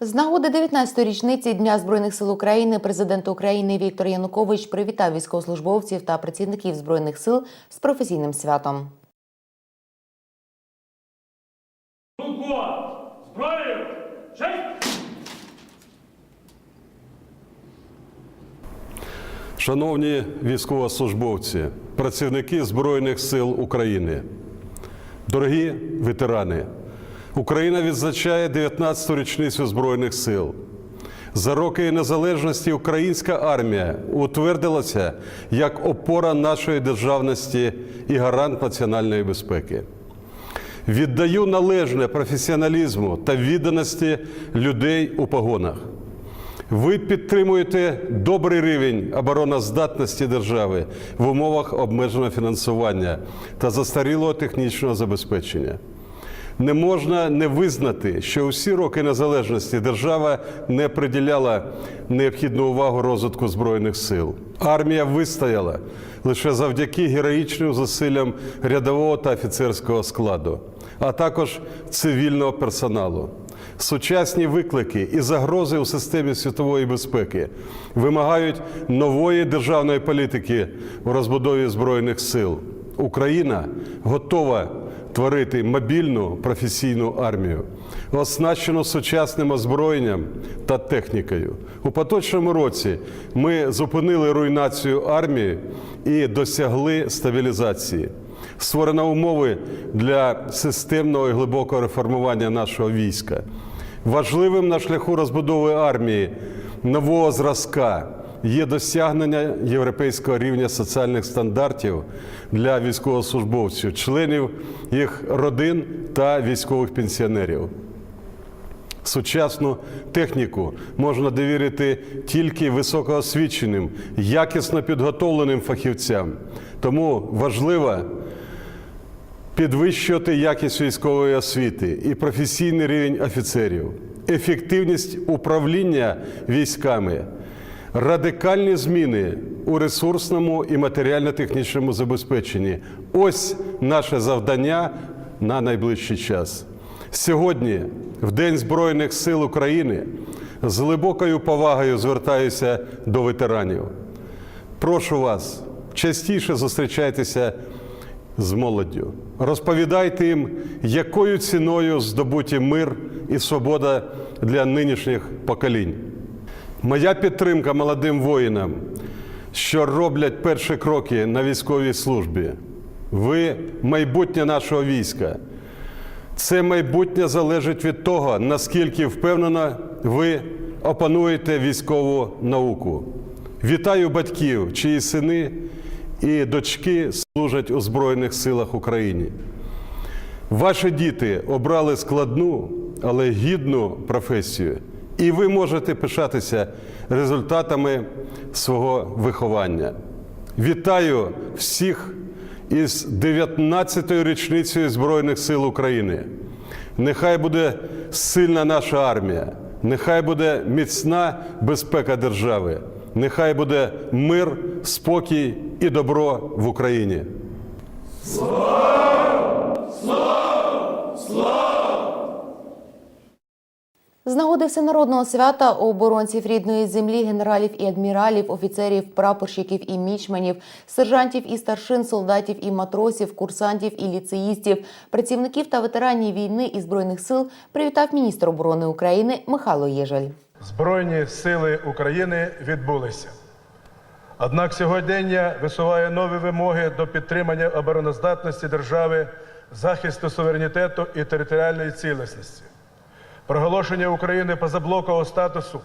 З нагоди 19-ї річниці Дня Збройних сил України президент України Віктор Янукович привітав військовослужбовців та працівників збройних сил з професійним святом. Руко! Зброю! Честь! Шановні військовослужбовці, працівники Збройних сил України, дорогі ветерани, Україна відзначає 19-ту річницю Збройних сил. За роки незалежності українська армія утвердилася як опора нашої державності і гарант національної безпеки. Віддаю належне професіоналізму та відданості людей у погонах. Ви підтримуєте добрий рівень обороноздатності держави в умовах обмеженого фінансування та застарілого технічного забезпечення. Не можна не визнати, що усі роки незалежності держава не приділяла необхідну увагу розвитку збройних сил. Армія вистояла лише завдяки героїчним зусиллям рядового та офіцерського складу, а також цивільного персоналу. Сучасні виклики і загрози у системі світової безпеки вимагають нової державної політики у розбудові збройних сил. Україна готова творити мобільну професійну армію, оснащену сучасним озброєнням та технікою. У поточному році ми зупинили руйнацію армії і досягли стабілізації. Створено умови для системного і глибокого реформування нашого війська. Важливим на шляху розбудови армії нового зразка є досягнення європейського рівня соціальних стандартів для військовослужбовців, членів їх родин та військових пенсіонерів. Сучасну техніку можна довірити тільки високоосвіченим, якісно підготовленим фахівцям. Тому важливо підвищувати якість військової освіти і професійний рівень офіцерів, ефективність управління військами, радикальні зміни у ресурсному і матеріально-технічному забезпеченні. Ось наше завдання на найближчий час. Сьогодні, в День Збройних сил України, з глибокою повагою звертаюся до ветеранів. Прошу вас, частіше зустрічайтеся з молоддю. Розповідайте їм, якою ціною здобуті мир і свобода для нинішніх поколінь. Моя підтримка молодим воїнам, що роблять перші кроки на військовій службі. Ви майбутнє нашого війська. Це майбутнє залежить від того, наскільки впевнено ви опануєте військову науку. Вітаю батьків, чиї сини і дочки служать у Збройних силах України. Ваші діти обрали складну, але гідну професію, і ви можете пишатися результатами свого виховання. Вітаю всіх із 19-ю річницею Збройних сил України. Нехай буде сильна наша армія, нехай буде міцна безпека держави, нехай буде мир, спокій і добро в Україні. З нагоди всенародного свята оборонців рідної землі, генералів і адміралів, офіцерів, прапорщиків і мічманів, сержантів і старшин, солдатів і матросів, курсантів і ліцеїстів, працівників та ветеранів війни і збройних сил привітав міністр оборони України Михайло Єжель. Збройні сили України відбулися. Однак сьогодення висуває нові вимоги до підтримання обороноздатності держави, захисту суверенітету і територіальної цілісності, проголошення України позаблокового статусу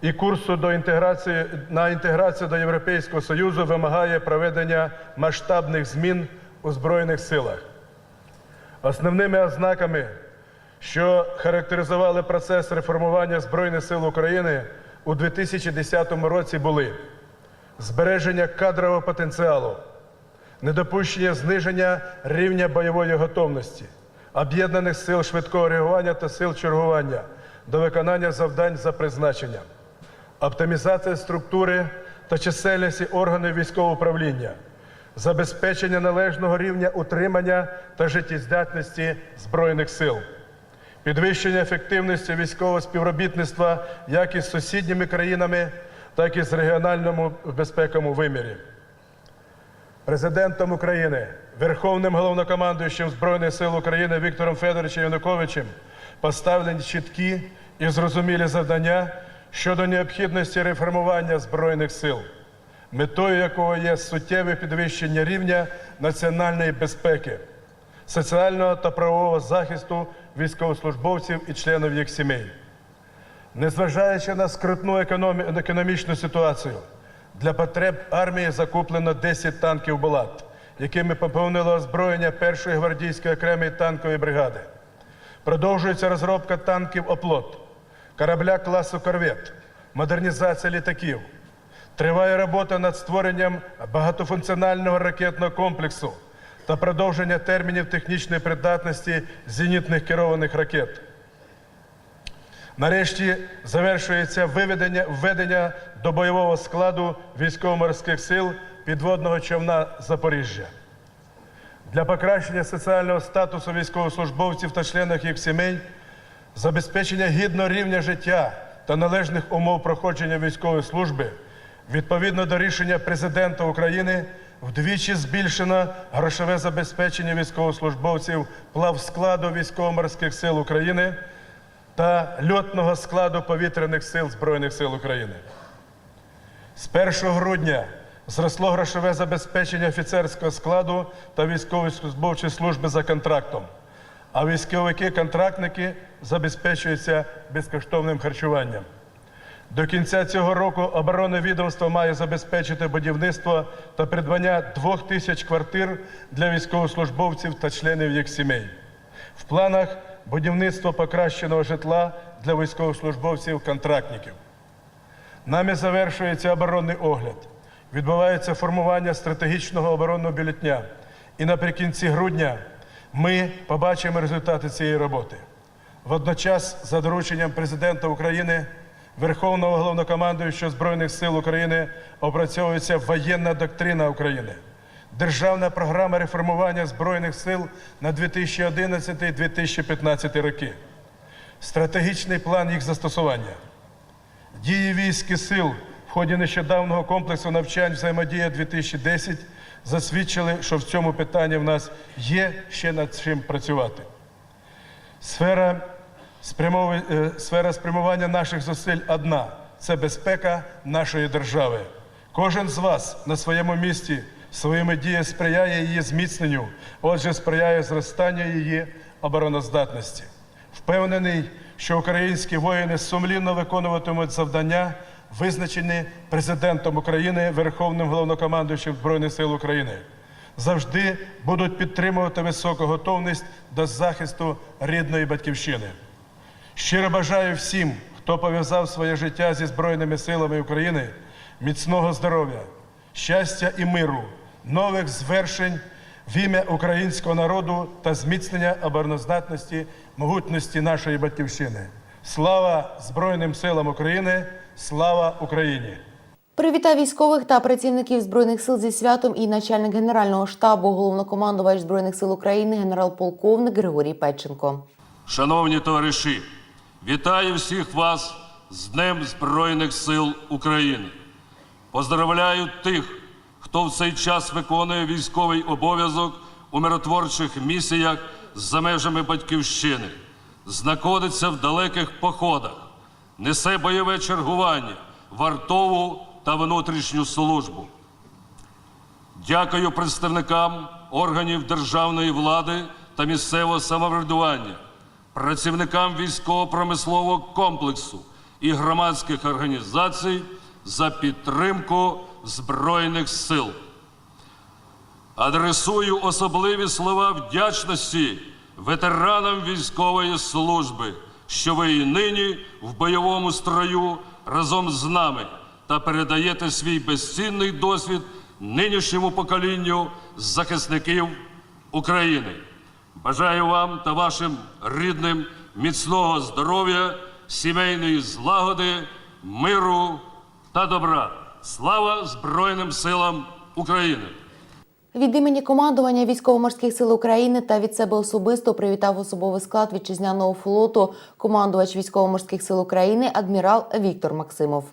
і курсу до інтеграції на інтеграцію до Європейського Союзу вимагає проведення масштабних змін у Збройних силах. Основними ознаками, що характеризували процес реформування Збройних сил України у 2010 році, були збереження кадрового потенціалу, недопущення зниження рівня бойової готовності, об'єднаних сил швидкого реагування та сил чергування до виконання завдань за призначенням, оптимізація структури та чисельності органів військового управління, забезпечення належного рівня утримання та життєздатності Збройних сил, підвищення ефективності військового співробітництва як із сусідніми країнами, так і з регіональному безпековому вимірі. Президентом України, Верховним головнокомандуючим Збройних сил України Віктором Федоровичем Януковичем поставлені чіткі і зрозумілі завдання щодо необхідності реформування Збройних сил, метою якого є суттєве підвищення рівня національної безпеки, соціального та правового захисту військовослужбовців і членів їх сімей. Незважаючи на скрутну економічну ситуацію, для потреб армії закуплено 10 танків «Булат», якими поповнило озброєння першої гвардійської окремої танкової бригади. Продовжується розробка танків «Оплот», корабля класу «Корвет», модернізація літаків. Триває робота над створенням багатофункціонального ракетного комплексу та продовження термінів технічної придатності зенітних керованих ракет. Нарешті завершується виведення, введення до бойового складу військово-морських сил підводного човна Запоріжжя. Для покращення соціального статусу військовослужбовців та членів їх сімей, забезпечення гідного рівня життя та належних умов проходження військової служби, відповідно до рішення президента України, вдвічі збільшено грошове забезпечення військовослужбовців плавскладу військово-морських сил України та льотного складу повітряних сил Збройних сил України. З 1 грудня зросло грошове забезпечення офіцерського складу та військовослужбовчої служби за контрактом, а військовики-контрактники забезпечуються безкоштовним харчуванням. До кінця цього року оборонне відомство має забезпечити будівництво та придбання двох тисяч квартир для військовослужбовців та членів їх сімей. В планах будівництво покращеного житла для військовослужбовців-контрактників. Нами завершується оборонний огляд. Відбувається формування стратегічного оборонного бюлетня. І наприкінці грудня ми побачимо результати цієї роботи. Водночас, за дорученням президента України, Верховного головнокомандуючого Збройних сил України опрацьовується воєнна доктрина України, державна програма реформування Збройних сил на 2011-2015 роки, стратегічний план їх застосування. Дії військ і сил в ході нещодавнього комплексу навчань взаємодія 2010 засвідчили, що в цьому питанні в нас є ще над чим працювати. Сфера, спрямову- е, сфера спрямування наших зусиль одна це безпека нашої держави. Кожен з вас на своєму місці своїми діями сприяє її зміцненню, отже, сприяє зростанню її обороноздатності. Впевнений, що українські воїни сумлінно виконуватимуть завдання, визначені президентом України, Верховним головнокомандуючим Збройних сил України. Завжди будуть підтримувати високу готовність до захисту рідної батьківщини. Щиро бажаю всім, хто пов'язав своє життя зі Збройними силами України, міцного здоров'я, щастя і миру, нових звершень в ім'я українського народу та зміцнення обороноздатності, могутності нашої батьківщини. Слава Збройним силам України! Слава Україні! Привітав військових та працівників збройних сил зі святом і начальник генерального штабу, головнокомандувач збройних сил України, генерал-полковник Григорій Петченко. Шановні товариші, вітаю всіх вас з Днем Збройних сил України. Поздравляю тих, хто в цей час виконує військовий обов'язок у миротворчих місіях за межами Батьківщини, знаходиться в далеких походах, несе бойове чергування, вартову та внутрішню службу. Дякую представникам органів державної влади та місцевого самоврядування, працівникам військово-промислового комплексу і громадських організацій за підтримку Збройних сил. Адресую особливі слова вдячності ветеранам військової служби, що ви і нині в бойовому строю разом з нами та передаєте свій безцінний досвід нинішньому поколінню захисників України. Бажаю вам та вашим рідним міцного здоров'я, сімейної злагоди, миру та добра. Слава Збройним силам України! Від імені командування військово-морських сил України та від себе особисто привітав особовий склад вітчизняного флоту командувач військово-морських сил України адмірал Віктор Максимов.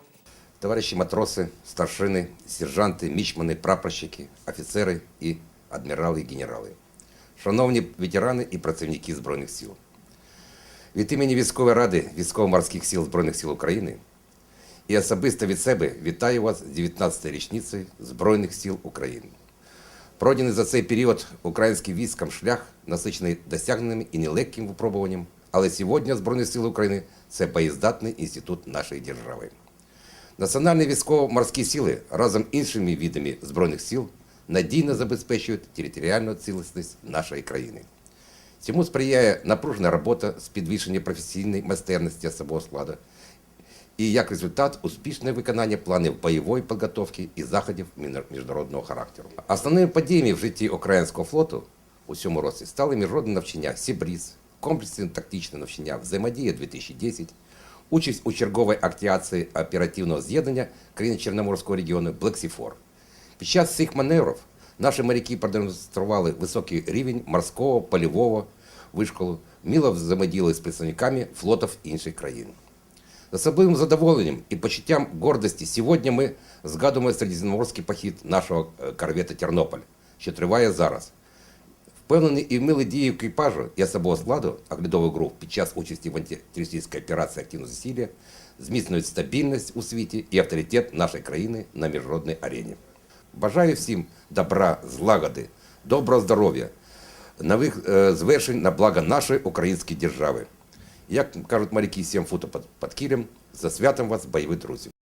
Товариші матроси, старшини, сержанти, мічмани, прапорщики, офіцери і адмірали і генерали. Шановні ветерани і працівники Збройних сил. Від імені Військової ради Військово-морських сил Збройних сил України і особисто від себе вітаю вас з 19-ї річницею Збройних сил України. Пройдений за цей період українським військам шлях, насичений досягненими і нелегким випробуванням, але сьогодні Збройні Сили України це боєздатний інститут нашої держави. Національні військово-морські сили разом з іншими видами Збройних сил надійно забезпечують територіальну цілісність нашої країни. Цьому сприяє напружена робота з підвищення професійної майстерності особового складу і як результат успішне виконання планів бойової підготовки і заходів міжнародного характеру. Основними подіями в житті українського флоту у цьому році стали міжнародне навчання Сібріз, комплексне тактичне навчання Взаємодія 2010, участь у черговій активації оперативного з'єднання країн Чорноморського регіону Блексіфор. Під час цих маневрів наші моряки продемонстрували високий рівень морського польового вишколу, вміло взаємодіяли з представниками флотів інших країн. З особливим задоволенням і почуттям гордості сьогодні ми згадуємо середземноморський похід нашого е, корвета Тернополь, що триває зараз. Впевнений і вмілі дії екіпажу і особового складу оглядових груп під час участі в антитерористичній операції «Активне засилля» зміцнюють стабільність у світі і авторитет нашої країни на міжнародній арені. Бажаю всім добра, злагоди, доброго здоров'я, нових е, звершень на благо нашої української держави. Як кажуть моряки, 7 футів під, під кілем, за святом вас, бойові друзі.